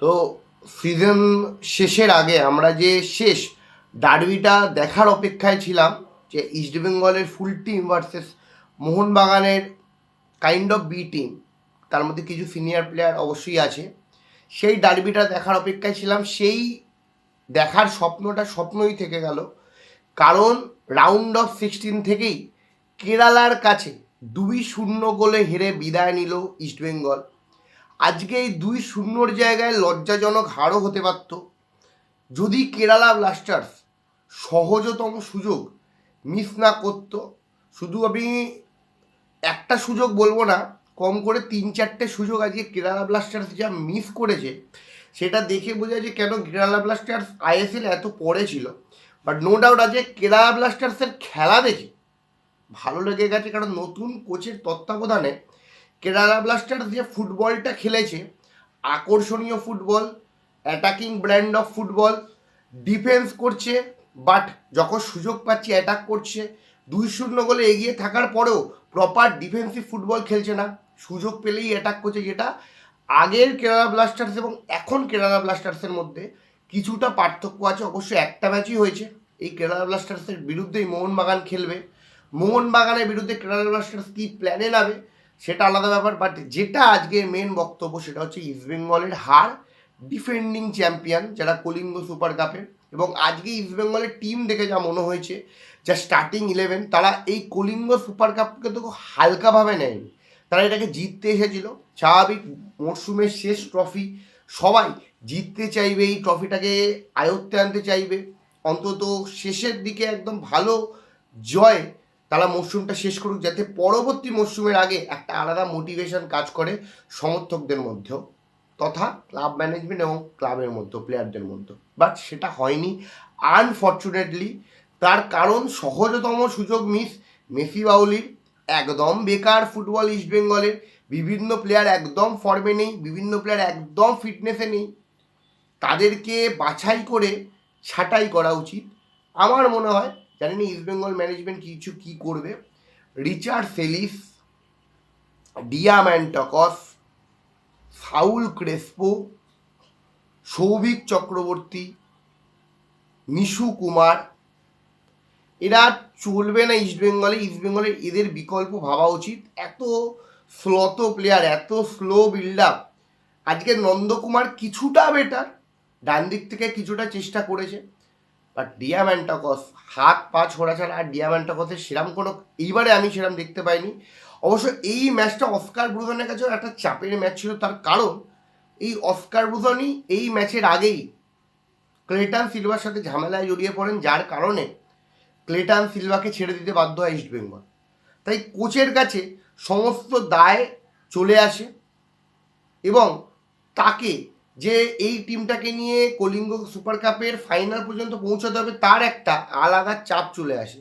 তো সিজন শেষের আগে আমরা যে শেষ ডার্বিটা দেখার অপেক্ষায় ছিলাম, যে ইস্টবেঙ্গলের ফুল টিম ভার্সেস মোহনবাগানের কাইন্ড অফ বি টিম তার মধ্যে কিছু সিনিয়র প্লেয়ার অবশ্যই আছে। সেই ডার্বিটা দেখার অপেক্ষায় ছিলাম, সেই দেখার স্বপ্নটা স্বপ্নই থেকে গেল। কারণ রাউন্ড অফ সিক্সটিন থেকেই কেরালার কাছে দুই শূন্য গোলে হেরে বিদায় নিল ইস্টবেঙ্গল আজকে এই দুই শূন্যর জায়গায় লজ্জাজনক হারও হতে পারত। যদি কেরালা ব্লাস্টার্স সহজতম সুযোগ মিস না করত, শুধু আমি একটা সুযোগ বলব না, কম করে তিন চারটে সুযোগ আজকে কেরালা ব্লাস্টার্স যা মিস করেছে, সেটা দেখে বোঝা যে কেন কেরালা ব্লাস্টার্স আইএসএল এত পরে ছিল। বাট নো ডাউট আজকে কেরালা ব্লাস্টার্সের খেলা দেখে ভালো লেগে গেছে, কারণ নতুন কোচের তত্ত্বাবধানে কেরালা ব্লাস্টার্স যে ফুটবলটা খেলেছে, আকর্ষণীয় football attacking brand of football defence করছে বাট যখন সুযোগ পাচ্ছে অ্যাটাক করছে দুই শূন্য গোলে এগিয়ে থাকার পরেও প্রপার ডিফেন্সিভ ফুটবল খেলছে না। সুযোগ পেলেই অ্যাটাক করছে, যেটা আগের কেরালা ব্লাস্টার্স এবং এখন কেরালা ব্লাস্টার্সের মধ্যে কিছুটা পার্থক্য আছে। অবশ্যই একটা ম্যাচই হয়েছে। এই কেরালা ব্লাস্টার্সের বিরুদ্ধেই মোহনবাগান খেলবে। মোহনবাগানের বিরুদ্ধে কেরালা ব্লাস্টার্স কী প্ল্যানে নাবে সেটা আলাদা ব্যাপার বাট যেটা আজকের মেন বক্তব্য সেটা হচ্ছে ইস্টবেঙ্গলের হার ডিফেন্ডিং চ্যাম্পিয়ন যারা কলিঙ্গ সুপার কাপের এবং আজকে ইস্টবেঙ্গলের টিম দেখে যা মনে হয়েছে, যা স্টার্টিং ইলেভেন তারা এই কলিঙ্গ সুপার কাপকে তো হালকাভাবে নেয়নি। তারা এটাকে জিততে এসেছিল, স্বাভাবিক মরশুমের শেষ ট্রফি সবাই জিততে চাইবে, এই ট্রফিটাকে আয়ত্তে আনতে চাইবে। অন্তত শেষের দিকে একদম ভালো জয় তারা মরশুমটা শেষ করুক, যাতে পরবর্তী মরশুমের আগে একটা আলাদা মোটিভেশন কাজ করে সমর্থকদের মধ্যেও তথা ক্লাব ম্যানেজমেন্ট এবং ক্লাবের মধ্যে প্লেয়ারদের মধ্যে বাট সেটা হয়নি। আনফর্চুনেটলি তার কারণ সহজতম সুযোগ মিস মেসি বাউলির, একদম বেকার ফুটবল ইস্টবেঙ্গলের বিভিন্ন প্লেয়ার একদম ফর্মে নেই, বিভিন্ন প্লেয়ার একদম ফিটনেসে নেই। তাদেরকে বাছাই করে ছাঁটাই করা উচিত। আমার মনে হয় জানি না ইস্টবেঙ্গল ম্যানেজমেন্ট কিছু কি করবে? Richard Celis Diamantakos Saul Crespo Souvik Chakraborty Nishu Kumar এরা চলবে না ইস্টবেঙ্গলে ইস্টবেঙ্গলের এদের বিকল্প ভাবা উচিত। এত স্লত প্লেয়ার এত স্লো বিল্ড আপ আজকে নন্দকুমার কিছুটা বেটার ডান দিক থেকে কিছুটা চেষ্টা করেছে। বাট ডিয়াম্যান্টাকস হাত, পা, ছোড়া ছাড়া আর ডিয়াম্যান্টাকসের সেরাম কোনো, এইবারে আমি সেরাম দেখতে পাইনি। অবশ্য এই ম্যাচটা অস্কার ব্রুজনের কাছেও একটা চাপের ম্যাচ ছিল, তার কারণ এই অস্কার ব্রুজনই এই ম্যাচের আগেই ক্লেটান সিলভার সাথে ঝামেলায় জড়িয়ে পড়েন, যার কারণে ক্লেটান সিলভাকে ছেড়ে দিতে বাধ্য হয় ইস্টবেঙ্গল তাই কোচের কাছে সমস্ত দায় চলে আসে এবং তাকে যে এই টিমটাকে নিয়ে কলিঙ্গ সুপার কাপের ফাইনাল পর্যন্ত পৌঁছাতে হবে, তার একটা আলাদা চাপ চলে আসে।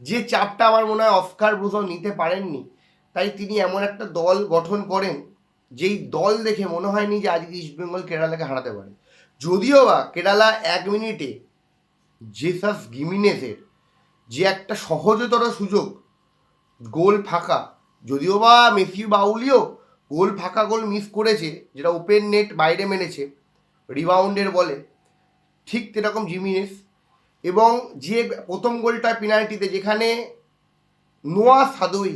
যে চাপটা আমার মনে হয় অস্কার ব্রুজন নিতে পারেননি, তাই তিনি এমন একটা দল গঠন করেন, যেই দল দেখে মনে হয়নি যে আজকে ইস্টবেঙ্গল কেরালাকে হারাতে পারে। যদিও বা কেরালা এক মিনিটে জেসাস গিমিনেসের যে একটা সহজতর সুযোগ, গোল ফাঁকা, যদিও বা মেসি বাউলিও গোল ফাঁকা গোল মিস করেছে, যেটা ওপেন নেট বাইরে মেনেছে রিবাউন্ডের বলে, ঠিক সেরকম জিমিনেস এবং যে প্রথম গোলটা পেনাল্টিতে যেখানে Noah Sadaoui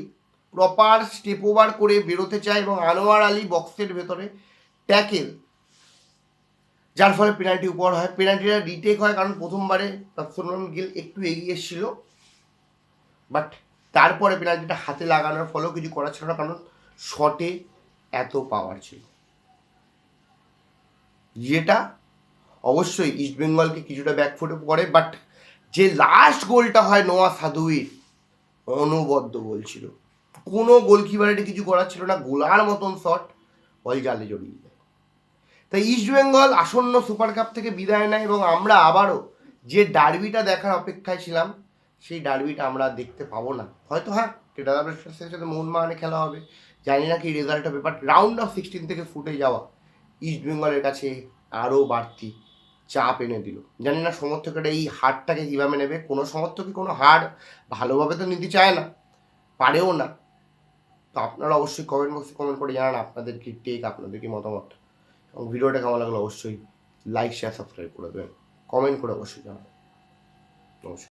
proper step over করে বেরোতে চায় এবং আনোয়ার আলী বক্সের ভেতরে ট্যাকেল যার ফলে পেনাল্টি উপর হয়। পেনাল্টিটা রিটেক হয় কারণ প্রথমবারে তাৎসরণ গিল একটু এগিয়ে এসেছিল। বাট তারপরে পেনাল্টিটা হাতে লাগানোর ফলেও কিছু করা ছিল না কারণ শটে এত পাওয়ার ছিল। যেটা অবশ্যই ইস্টবেঙ্গলকে কিছুটা ব্যাকফুটে পড়ে বাট যে লাস্ট গোলটা হয় নোয়া সাদুইর অনবদ্য গোল ছিল। কোনো গোলকিপারের কিছু করার ছিল না, গোলার মতন শট বল জালে জড়িয়ে যায়। তাই ইস্টবেঙ্গল আসন্ন সুপার কাপ থেকে বিদায় নেয় এবং আমরা আবারও যে ডার্বিটা দেখার অপেক্ষায় ছিলাম, সেই ডার্বিটা আমরা দেখতে পাবো না। হয়তো হ্যাঁ ব্লাস্টার্সের সাথে মোহনবাগানে খেলা হবে জানি না কি রেজাল্ট হবে বাট রাউন্ড অফ সিক্সটিন থেকে ফুটে যাওয়া ইস্টবেঙ্গলের কাছে আরও বাড়তি চাপ এনে দিল। জানি না সমর্থকেরা এই হারটাকে কীভাবে নেবে। কোনো সমর্থকই কোনো হার ভালোভাবে তো নিতে চায় না? পারেও না। তো আপনারা অবশ্যই কমেন্ট বক্সে কমেন্ট করে জানান আপনাদের কি টেক আপনাদের কি মতামত। এবং ভিডিওটা কেমন লাগল অবশ্যই লাইক শেয়ার সাবস্ক্রাইব করে দেবেন। কমেন্ট করে অবশ্যই জানাবেন। নমস্কার।